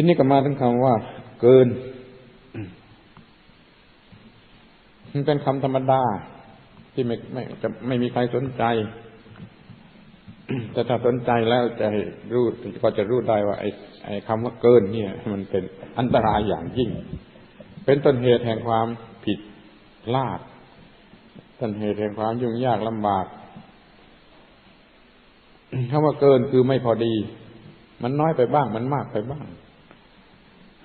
ทีนี้ก็มาถึงคำว่า เกิน มันเป็นคำธรรมดา ที่ไม่ไม่จะไม่มีใครสนใจ แต่ถ้าสนใจแล้วจะรู้ก็จะรู้ได้ว่า ไอ้ไอ้คำว่าเกิน เนี่ย มันเป็นอันตรายอย่างยิ่ง เป็นต้นเหตุแห่งความผิดพลาดต้นเหตุแห่งความยุ่งยากลำบากคำว่าเกินคือไม่พอดี มันน้อยไปบ้าง มันมากไปบ้าง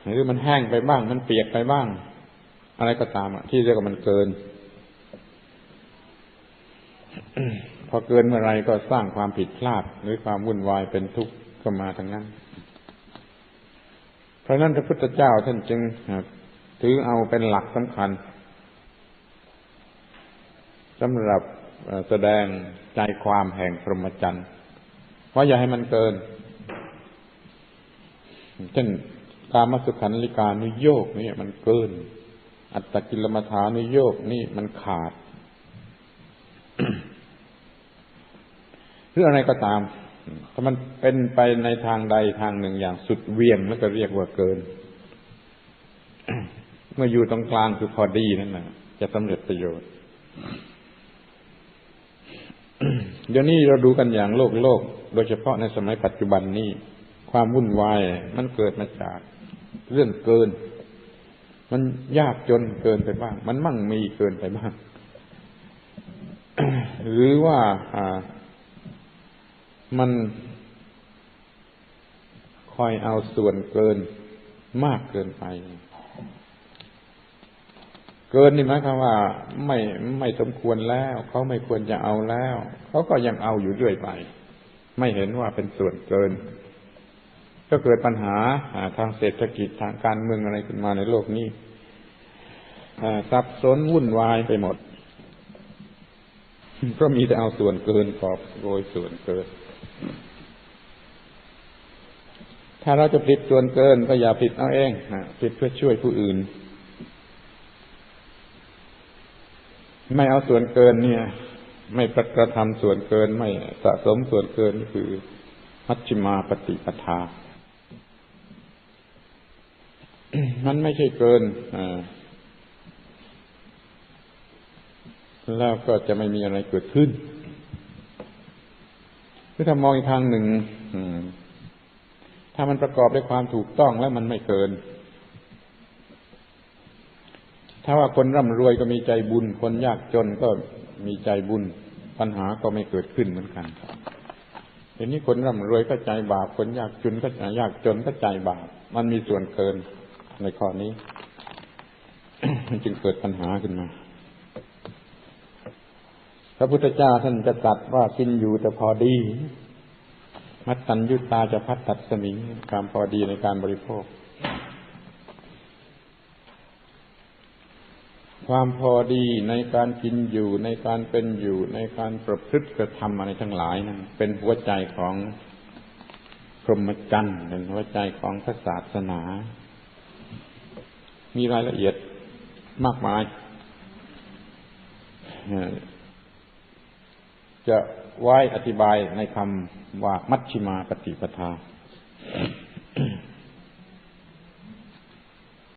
หรือมันแห้งไปบ้าง มันเปียกไปบ้าง อะไรก็ตามอะที่เรียกว่ามันเกิน พอเกินเมื่อไรก็สร้างความผิดพลาด หรือความวุ่นวายเป็นทุกข์ก็มาทั้งนั้น เพราะนั้นพระพุทธเจ้าท่านจึงถือเอาเป็นหลักสำคัญสำหรับแสดงใจความแห่งพรหมจรรย์ว่าอย่าให้มันเกิน เช่น กามสุขันลิกานุโยกนี่มันเกิน อัตตกิลมัฐานุโยกนี่มันขาด หรืออะไรก็ตาม ถ้ามันเป็นไปในทางใดทางหนึ่งอย่างสุดเวียงแล้วก็เรียกว่าเกิน เมื่ออยู่ตรงกลางคือพอดีนั่นแหละจะสำเร็จประโยชน์เดี๋ยวนี้เราดูกันอย่างโลกโลก โดยเฉพาะในสมัยปัจจุบันนี้ ความวุ่นวายมันเกิดมาจาก เรื่องเกิน มันยากจนเกินไปบ้าง มันมั่งมีเกินไปบ้าง หรือว่ามันคอยเอาส่วนเกินมากเกินไป เกินนี่หมายความว่า ไม่ไม่สมควรแล้ว เขาไม่ควรจะเอาแล้ว เขาก็ยังเอาอยู่เรื่อยไป ไม่เห็นว่าเป็นส่วนเกิน ก็เกิดปัญหาทางเศรษฐกิจทางการเมืองอะไรขึ้นมาในโลกนี้สับสนวุ่นวายไปหมด ก็มีแต่เอาส่วนเกินกอบโดยส่วนเกิน ถ้าเราจะผิดส่วนเกินก็อย่าผิดเอาเองผิดเพื่อช่วยผู้อื่น ไม่เอาส่วนเกินเนี่ย ไม่ประกระทำส่วนเกินไม่สะสมส่วนเกินคือมัชฌิมาปฏิปทา มันไม่ใช่เกินแล้วก็จะไม่มีอะไรเกิดขึ้นคือถ้ามองอีกทางหนึ่งถ้ามันประกอบด้วยความถูกต้องแล้วมันไม่เกิน ถ้าว่าคนร่ำรวยก็มีใจบุญ คนยากจนก็มีใจบุญ ปัญหาก็ไม่เกิดขึ้นเหมือนกันทีนี้คนร่ำรวยก็ใจบาป คนยากจนก็ใจยากจนก็ใจบาป มันมีส่วนเกิน ในข้อนี้ มันจึงเกิดปัญหาขึ้นมา พระพุทธเจ้าท่านจะตัดว่ากินอยู่แต่พอดี มัตตัญยุตาจะพัดตัดสมิงความพอดีในการบริโภค ความพอดีในการกินอยู่ในการเป็นอยู่ในการประพฤติกระทำอะไรทั้งหลายนั้นเป็นหัวใจของพรหมจรรย์เป็นหัวใจของพระศาสนา มีรายละเอียดมากมาย จะไว้อธิบายในคำว่ามัชชิมาปฏิปทา